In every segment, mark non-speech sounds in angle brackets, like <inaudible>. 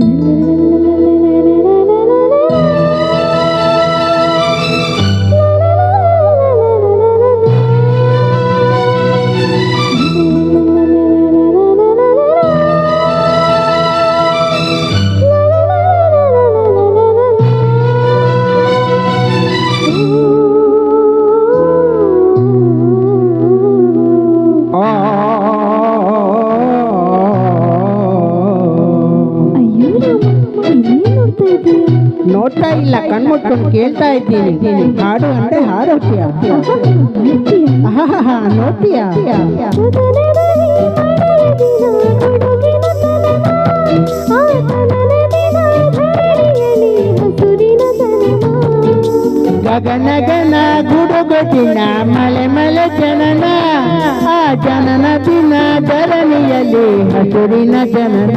Christmas ನೋಡ್ತಾ ಇಲ್ಲ ಕಣ್ಮುಟ್ಕೊಂಡು ಕೇಳ್ತಾ ಇದ್ದೀನಿ. ಹಾಡು ಅಂದ್ರೆ ಹಾಡೋಕ್ಯಾ ನೋಟಿಯ. ನೋಡ್ತೀಯಾ ಗಗನ ಗನ ಗುಡುಗುದಿನ ಮಲೆ ಮಲೆ ಜನನ. ಆ ಜನನ ದಿನ ಧರಣಿಯಲ್ಲಿ ಹಸುರಿನ ಜನನ.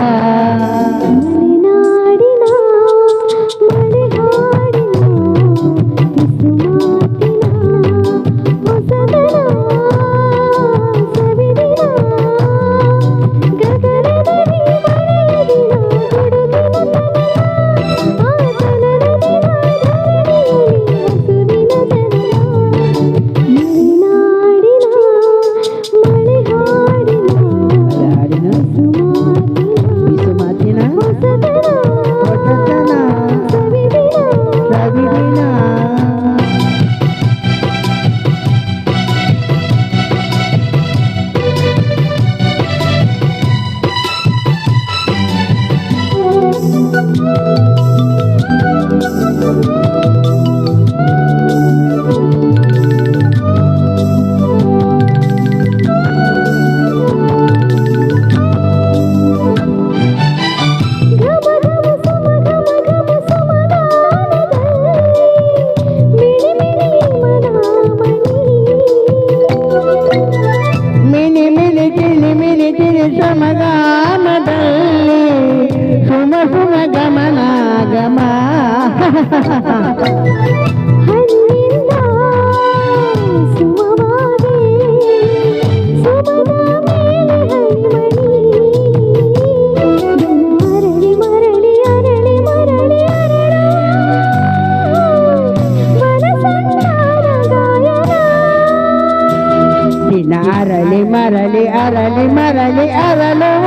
ಅರಳಿ ಮರಳಿ ಅರಳಿ ಮರಳಿ ಅರಳುವ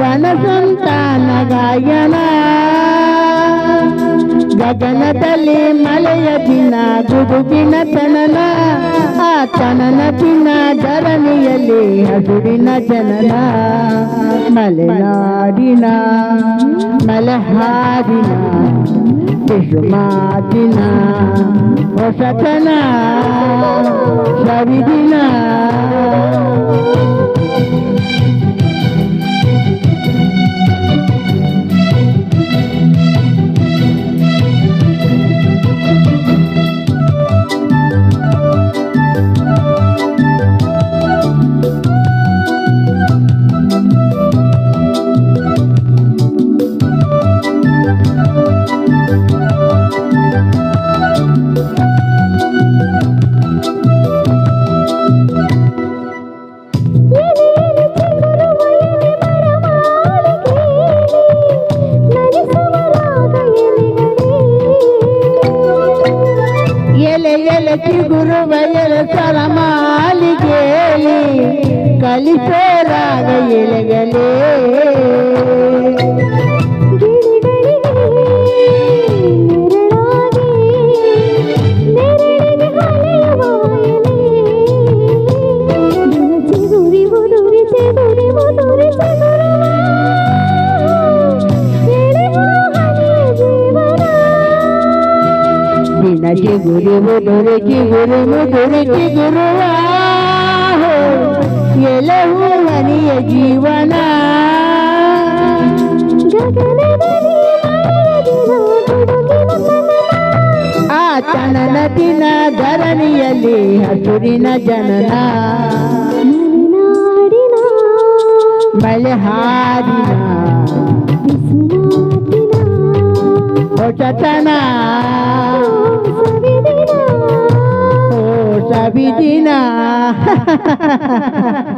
ವನ ಸಂತಾನ ಗಾಯನ ಗಗನದಲ್ಲಿ ಮಳೆಯ ದಿನ ಗುಡುಗಿನ ತನನ ಆ ತನನ ದಿನ ಧರಣಿಯಲ್ಲಿ ಹಸುರಿನ ಜನನ ಮಲೆನಾಡಿನ ಮಲೆಹಾಡಿನ ಶಿಶುಮಾತಿನ ಹೊಸತನ ಸವಿದಿನ ಎಲೆ ಎಲೆ ಚಿಗುರುವ ಎಲೆ ಸರಮಾಲಿಗೇಲಿ ಕಲಿಸೋರಾಗ ಎಲೆಗಲೇ ದಿನ ಚಿಗುರಿ ಮುದುರಿ ಚಿಗುರಿ ಮುದುರಿ ಚಿಗುರುವ ಎಲೆವು ಮನೆಯ ಜೀವನ ಆ ತನನ ದಿನ ಧರಣಿಯಲ್ಲಿ ಹಸುರಿನ ಜನನ ಮಳೆ ಹಾಡಿನ ಹೊಸತನ Gabi din na. <laughs>